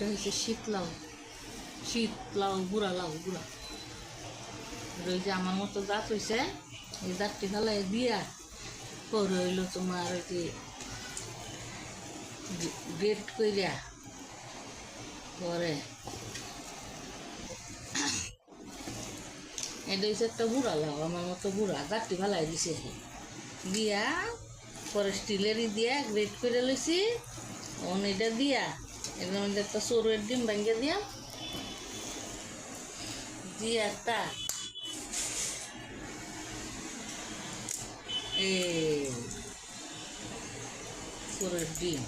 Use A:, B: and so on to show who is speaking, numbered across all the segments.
A: এটা হচ্ছে শীত লাউ শীত লাউ গুড়া। লাউ আর ওই যে আমার মতো দাঁত হয়েছে এই দাঁতটি ফেলাই দিয়া পরে হইল তোমার ওই যে গ্রেট কইরা পরে এটা হচ্ছে একটা বুড়া লাউ আমার মতো বুড়া দাঁতটি ফেলাই দিছে। দিয়া পরে স্টিলেরই দিয়া গ্রেট করে লইছি, অন এটা দিয়া এর মধ্যে একটা সরুয়ের ডিম ভেঙে দিয়া দিয়ে একটা এই সরুয়ের ডিম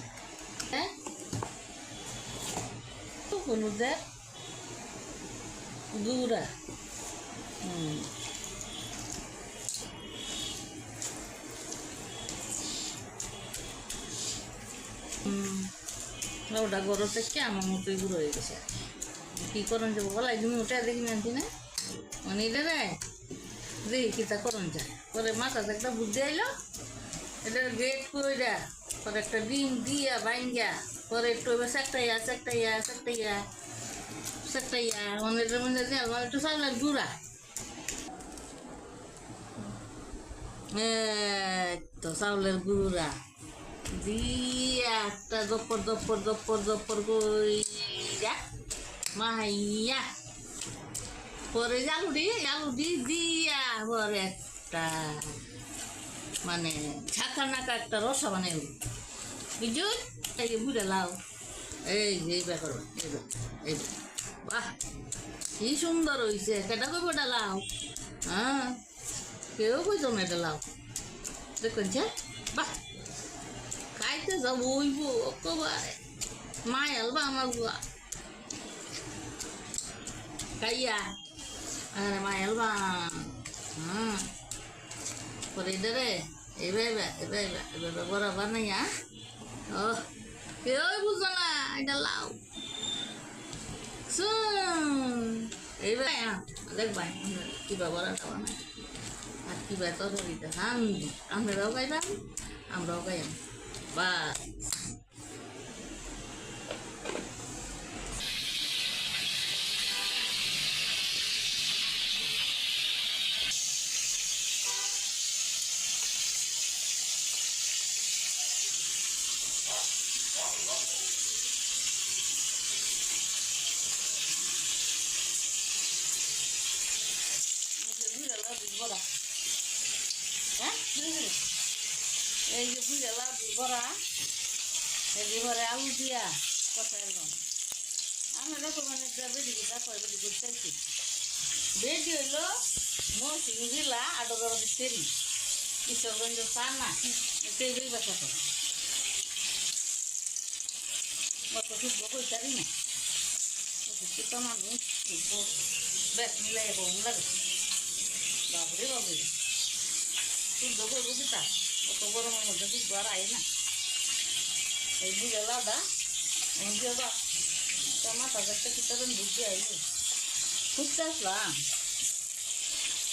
A: ওটা গরম থেকে আমার মতোই গুঁড়ো হয়ে গেছে। কি করন যাব বলাই তুমি ওটা দেখি না? মানে এটা রে? দেখি কিতা করন যায়। পরে মাথাতে একটা বুদ্ধি আইলো। এটা গেট কইরা, পরে একটা ডিম দিয়া বাইঙ্গা, পরে একটু বেশ একটা ইয়া একটা ইয়া একটা ইয়া একটা ইয়া এটার মধ্যে দিয়ে আমার একটু চাউলের গুঁড়া এই তো চাউলের গুঁড়া। দিয়া একটা দপ্পর দপ্পর দপ্পর দপ্পর কইরা মাইয়া পরে আলু দি আলু দি দিয়া পরে একটা মানে ছাকা নাকা একটা রসা বানাই বুঝছ এই যে বুঝে লাও এই করবা এইবার এইবার বাহ কি সুন্দর হয়েছে কেটা কইব এটা লাও হ্যাঁ কেউ কইতো না এটা লাও দেখুন বাহ খাইতে যাব ওইব কবারে মায় আলবা আমার বুয়া খাইয়া আরে মায় আলবা হ্যাঁ পরে এদারে এবার এবার এবার এবার এবার বরাবর নাই হ্যাঁ ও কেউ বুঝো না এটা শুন এইবার দেখবাই কিবা বলা যাওয়া নাই আর কিবা তরকারিতে হাম আমরাও খাইলাম আমরাও খাইলাম বাস হ্যাঁ বুঝে লাভ বড়া এই ঘরে আলু দিয়া কথা একদম আমি দেখো মানে বেদি কি দেখো বেদি করতেছি বেদি হইল মৌসুম দিলা আটো গরম তেরি কিশোরগঞ্জ সেই দুই বাসা তো কত শুদ্ধ কইতারি না। শিক্ষিত মানুষ বেশ মিলাই কম লাগে। বাবরে বাবরে শুদ্ধ করব কত গরমের মধ্যে শুদ্ধ আর আয় না এই বুঝে লাদা দিয়ে বা মাথা কাটতে কি তখন বুঝতে আইলে খুঁজতে আসলাম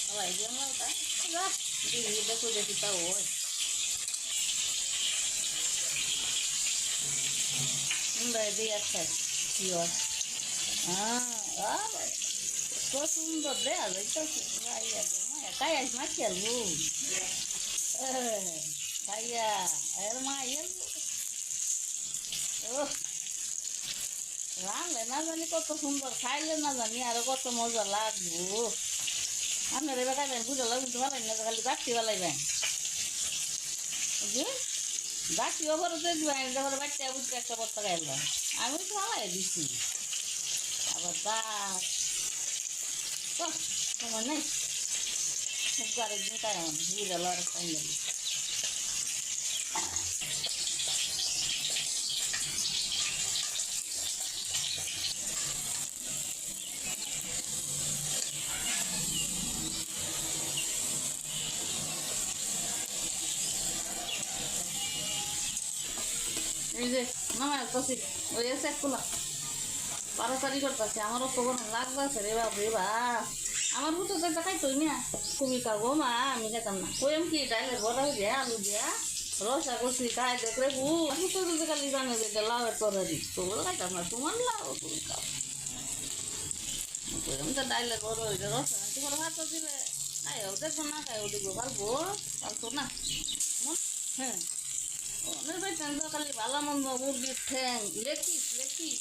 A: আবার দিয়ে মালটা দিদি দেখো দেখি তা ওই সুন্দর দিয়ে একটা কি হয় হ্যাঁ কত সুন্দর রে আলো তো কাই আস মা খেলব খাইয়া এর মা এর ও রানলে না জানি কত সুন্দর খাইলে না জানি আরও কত মজা লাগবো আপনার এবার খাইবেন বুঝে লাগবেন তোমার না খালি বাড়তি বেলাইবেন বুঝলি বাড়তি ওপরে দেখবেন যখন বাড়তি বুঝতে একটা পত্তা খাইলাম আমি তো ভালাই দিছি আবার দাঁত তোমার নেই খুব গাড়ি দিন তাই আমার বুঝে লড়াই খাইলাম এই যে মামা কষি ওই আছে এক কুলা পারাতারি করতেছে, আমারও কোনো লাগতেছে রে বাপ রে বাপ আমার বুতো তো একটা খাইতোই না তুমি কাগো মা, আমি খেতাম না। কইম কি, ডাইলে বড় দিয়া আলু দিয়া, রসা করছি খাই, দেখ রে বু আমি তো তো খালি জানে যে এটা লাভের তরকারি। তোমরা খাইতাম না, তোমার লাভ তুমি খাও। আমি তো ডাইলের বড় হইলে রসা তোমার ভাত দিবে খাই দেখব না খাই ও দেখব, পারব, পারতো না। হ্যাঁ। অনেক ভালো মন্দ মুরগির ঠ্যাং লেখিস লেখিস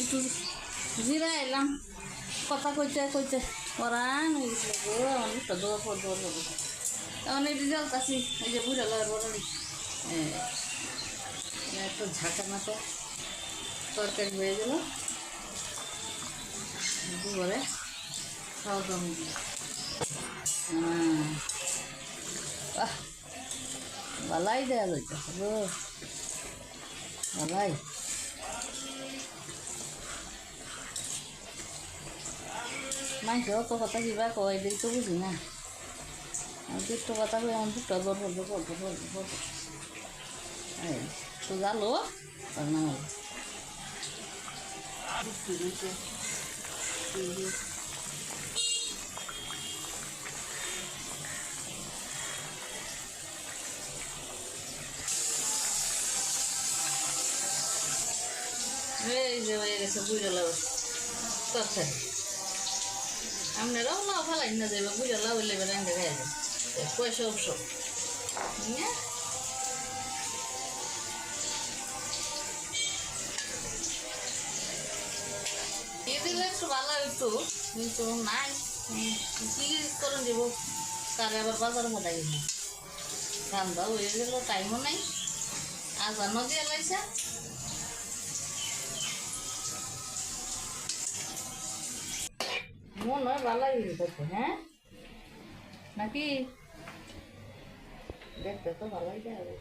A: একটু জিরা এলাম কথা কইতে কইতে পরান মুখটা দৌড় পর দৌড় হব তখন এই রিজাল কাছি এই যে বুড়া লয়ের বড় একটু ঝাঁকা মতো তরকারি হয়ে গেল দুপুরে খাওয়া দাওয়া হ্যাঁ বাহ ভালাই দেওয়া যাইতেছে গো মাইকে অত কথা কিবা কয় এদিকে তো বুঝি না আমি একটু কথা কই আমার দর করব করব করব করব এই তো জালো না এই যে হয়ে গেছে বুঝে তরকারি আপনারাও লাউ ফালাই না যাবে বুঝে লাউ লেবে রান্ধে খাই যাবে পয়সা অবশ্য দিয়ে দিলে একটু ভালো হইতো, কিন্তু নাই। কি করে দেবো? তারে আবার বাজারে গেল। রান্না হয়ে গেল, টাইমও নাই। আজানও দিয়ে লাইছে। মন হয় ভালোই হইতেছে হ্যাঁ? নাকি? দেখতে তো ভালোই যাবে